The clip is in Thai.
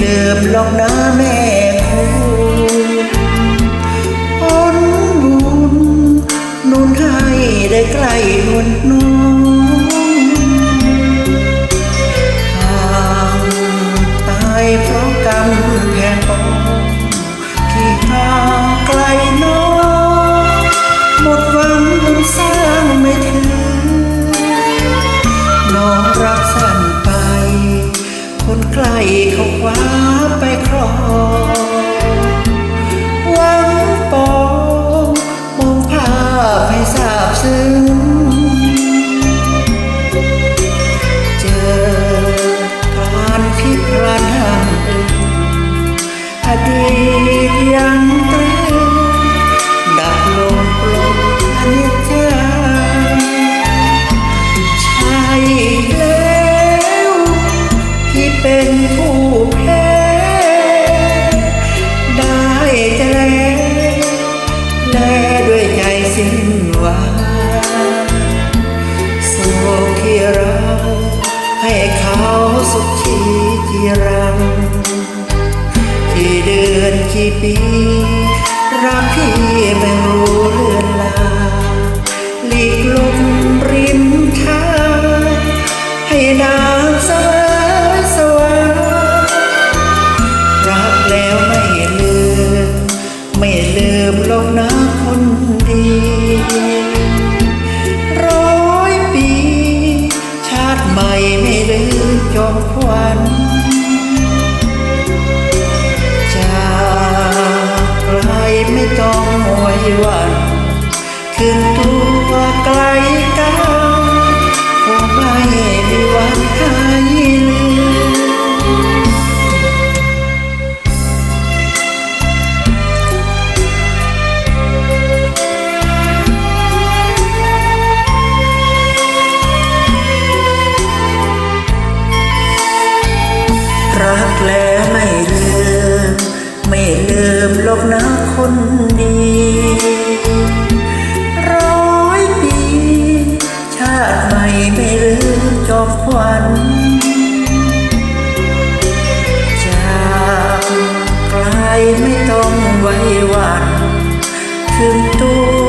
แล้วไม่ลืมไม่ลืมหรอกนะแม่คุณอ่อนบุญนุนให้ได้ใกล้นวลน้าพให้ทราบซึ้งเจอการพิพลันหันอดีตยังตือ จีรัง กี่เดือนกี่ปี รักพี่ไม่รู้เลือนลาหลีกลมริมทางให้นางสวายสวางรักแล้วไม่ลืม ไม่ลืมหรอกนะคนดีร้อยปีชาติใหม่ไม่ลืมจอมควัน ต้องหวยหวันขึ้นตัวไกลกันคงไม่มีวันหา ให้ลืมลบนะคนดี ร้อยปี ชาติใหม่ไม่ลืมจอมควันจากไกลไม่ต้องไว้วัน ถึงตัว